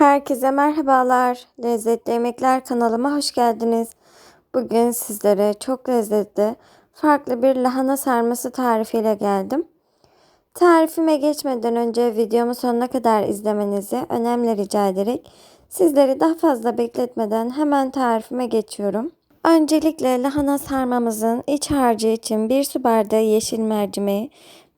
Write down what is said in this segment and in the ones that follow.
Herkese merhabalar. Lezzetli Yemekler kanalıma hoş geldiniz. Bugün sizlere çok lezzetli, farklı bir lahana sarması tarifiyle geldim. Tarifime geçmeden önce videomu sonuna kadar izlemenizi önemli rica ederek sizleri daha fazla bekletmeden hemen tarifime geçiyorum. Öncelikle lahana sarmamızın iç harcı için 1 su bardağı yeşil mercimeği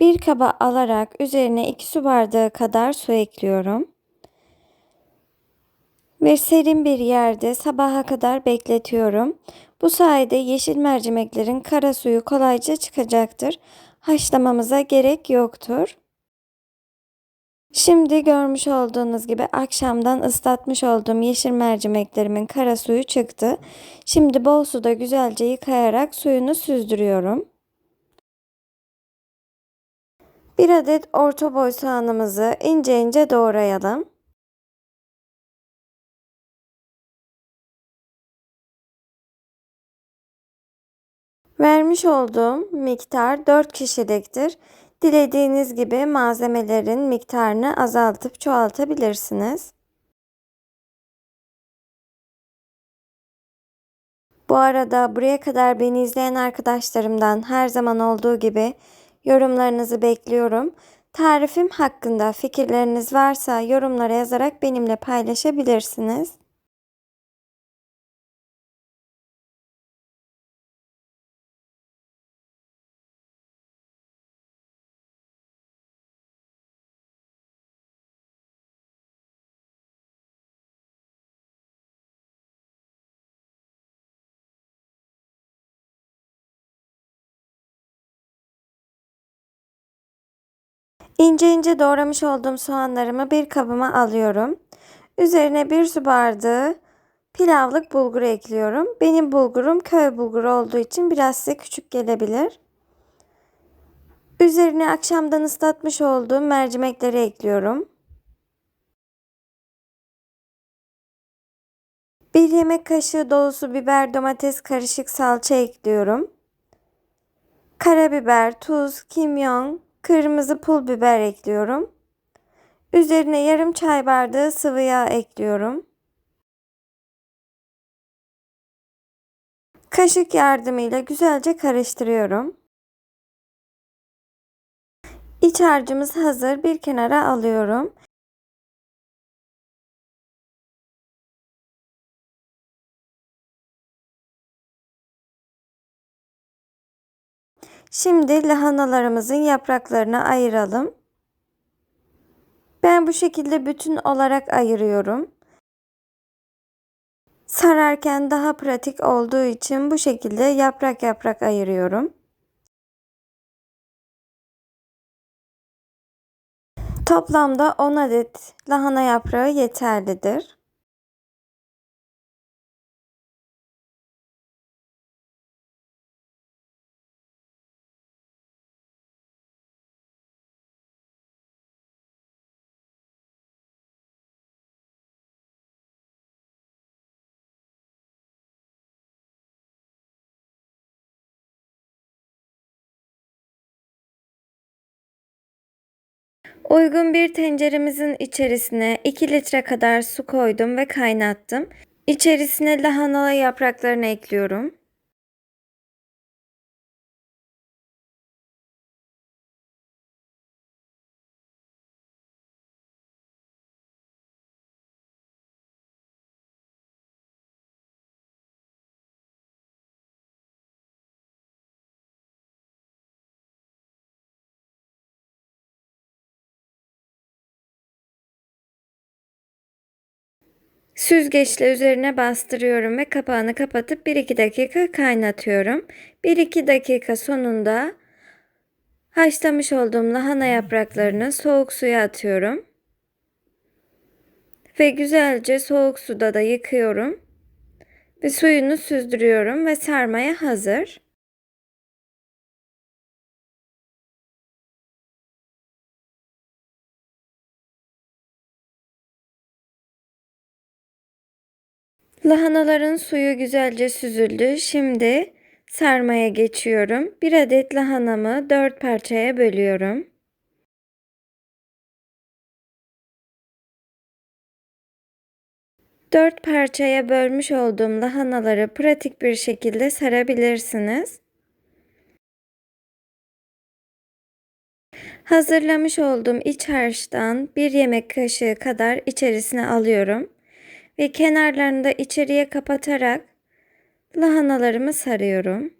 bir kaba alarak üzerine 2 su bardağı kadar su ekliyorum ve serin bir yerde sabaha kadar bekletiyorum. Bu sayede yeşil mercimeklerin kara suyu kolayca çıkacaktır. Haşlamamıza gerek yoktur. Şimdi görmüş olduğunuz gibi akşamdan ıslatmış olduğum yeşil mercimeklerimin kara suyu çıktı. Şimdi bol suda güzelce yıkayarak suyunu süzdürüyorum. Bir adet orta boy soğanımızı ince ince doğrayalım. Vermiş olduğum miktar 4 kişiliktir. Dilediğiniz gibi malzemelerin miktarını azaltıp çoğaltabilirsiniz. Bu arada buraya kadar beni izleyen arkadaşlarımdan her zaman olduğu gibi yorumlarınızı bekliyorum. Tarifim hakkında fikirleriniz varsa yorumlara yazarak benimle paylaşabilirsiniz. İnce ince doğramış olduğum soğanlarımı bir kabıma alıyorum. Üzerine bir su bardağı pilavlık bulgur ekliyorum. Benim bulgurum köy bulguru olduğu için biraz size küçük gelebilir. Üzerine akşamdan ıslatmış olduğum mercimekleri ekliyorum. Bir yemek kaşığı dolusu biber domates karışık salça ekliyorum. Karabiber, tuz, kimyon, Kırmızı pul biber ekliyorum. Üzerine yarım çay bardağı sıvı yağ ekliyorum. Kaşık yardımıyla güzelce karıştırıyorum. İç harcımız hazır. Bir kenara alıyorum. Şimdi lahanalarımızın yapraklarını ayıralım. Ben bu şekilde bütün olarak ayırıyorum. Sararken daha pratik olduğu için bu şekilde yaprak yaprak ayırıyorum. Toplamda 10 adet lahana yaprağı yeterlidir. Uygun bir tenceremizin içerisine 2 litre kadar su koydum ve kaynattım. İçerisine lahana yapraklarını ekliyorum. Süzgeçle üzerine bastırıyorum ve kapağını kapatıp 1-2 dakika kaynatıyorum. 1-2 dakika sonunda haşlamış olduğum lahana yapraklarını soğuk suya atıyorum. Ve güzelce soğuk suda da yıkıyorum. Ve suyunu süzdürüyorum ve sarmaya hazır. Lahanaların suyu güzelce süzüldü. Şimdi sarmaya geçiyorum. Bir adet lahanamı dört parçaya bölüyorum. Dört parçaya bölmüş olduğum lahanaları pratik bir şekilde sarabilirsiniz. Hazırlamış olduğum iç harçtan bir yemek kaşığı kadar içerisine alıyorum ve kenarlarını da içeriye kapatarak lahanalarımı sarıyorum.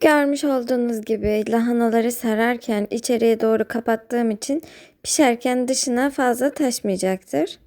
Görmüş olduğunuz gibi lahanaları sararken içeriye doğru kapattığım için pişerken dışına fazla taşmayacaktır.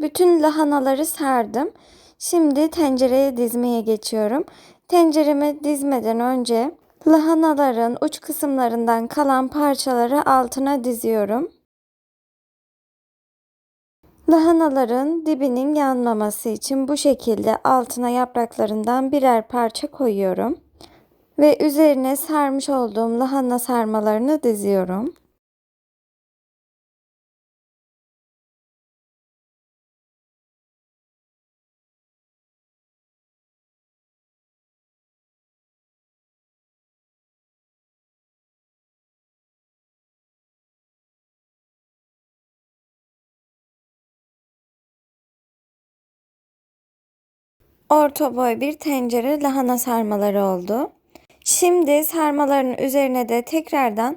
Bütün lahanaları sardım. Şimdi tencereye dizmeye geçiyorum. Tencereme dizmeden önce lahanaların uç kısımlarından kalan parçaları altına diziyorum. Lahanaların dibinin yanmaması için bu şekilde altına yapraklarından birer parça koyuyorum. Ve üzerine sarmış olduğum lahana sarmalarını diziyorum. Orta boy bir tencere lahana sarmaları oldu. Şimdi sarmaların üzerine de tekrardan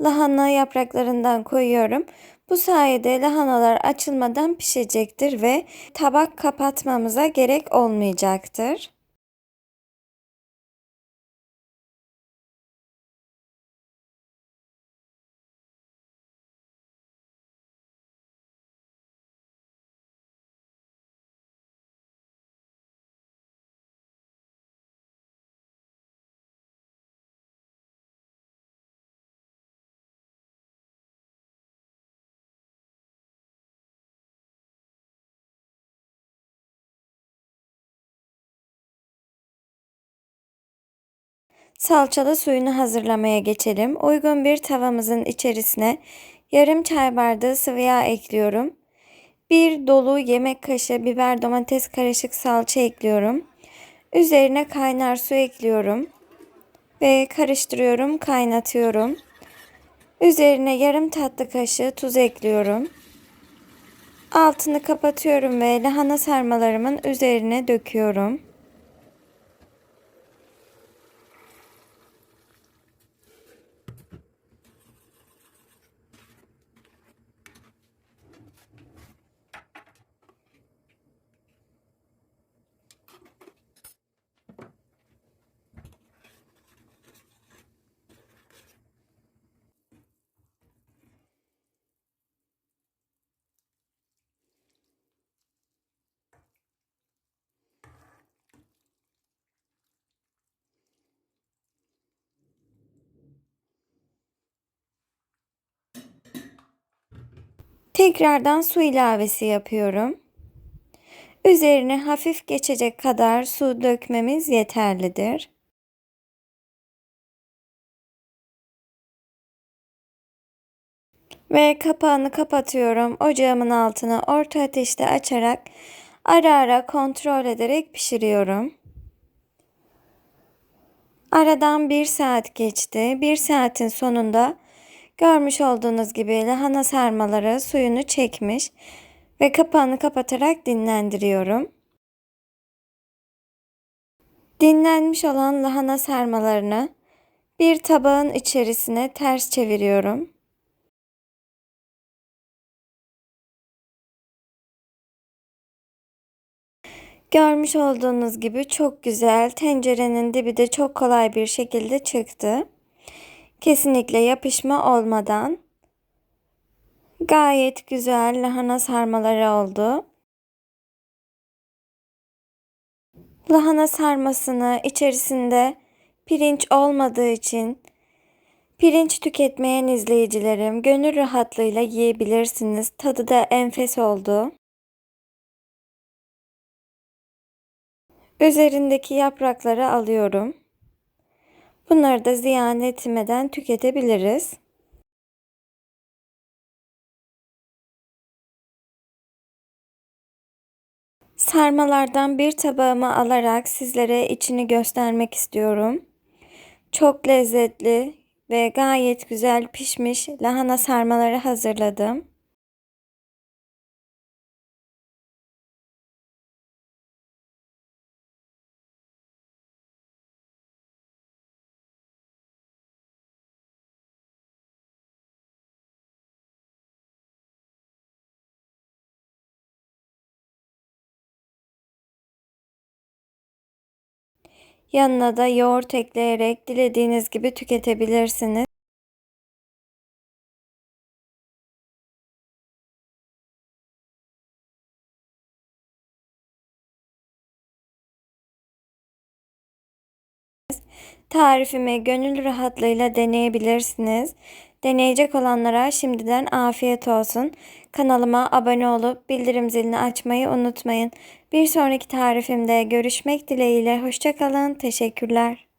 lahana yapraklarından koyuyorum. Bu sayede lahanalar açılmadan pişecektir ve tabak kapatmamıza gerek olmayacaktır. Salçalı suyunu hazırlamaya geçelim. Uygun bir tavamızın içerisine yarım çay bardağı sıvı yağ ekliyorum. Bir dolu yemek kaşığı biber domates karışık salça ekliyorum. Üzerine kaynar su ekliyorum. Ve karıştırıyorum, kaynatıyorum. Üzerine yarım tatlı kaşığı tuz ekliyorum. Altını kapatıyorum ve lahana sarmalarımın üzerine döküyorum. Tekrardan su ilavesi yapıyorum. Üzerine hafif geçecek kadar su dökmemiz yeterlidir. Ve kapağını kapatıyorum. Ocağımın altını orta ateşte açarak ara ara kontrol ederek pişiriyorum. Aradan bir saat geçti. Bir saatin sonunda görmüş olduğunuz gibi lahana sarmaları suyunu çekmiş ve kapağını kapatarak dinlendiriyorum. Dinlenmiş olan lahana sarmalarını bir tabağın içerisine ters çeviriyorum. Görmüş olduğunuz gibi çok güzel. Tencerenin dibi de çok kolay bir şekilde çıktı. Kesinlikle yapışma olmadan gayet güzel lahana sarmaları oldu. Lahana sarmasını içerisinde pirinç olmadığı için pirinç tüketmeyen izleyicilerim gönül rahatlığıyla yiyebilirsiniz. Tadı da enfes oldu. Üzerindeki yaprakları alıyorum. Bunları da ziyan etmeden tüketebiliriz. Sarmalardan bir tabağıma alarak sizlere içini göstermek istiyorum. Çok lezzetli ve gayet güzel pişmiş lahana sarmaları hazırladım. Yanına da yoğurt ekleyerek dilediğiniz gibi tüketebilirsiniz. Tarifimi gönül rahatlığıyla deneyebilirsiniz. Deneyecek olanlara şimdiden afiyet olsun. Kanalıma abone olup bildirim zilini açmayı unutmayın. Bir sonraki tarifimde görüşmek dileğiyle. Hoşçakalın. Teşekkürler.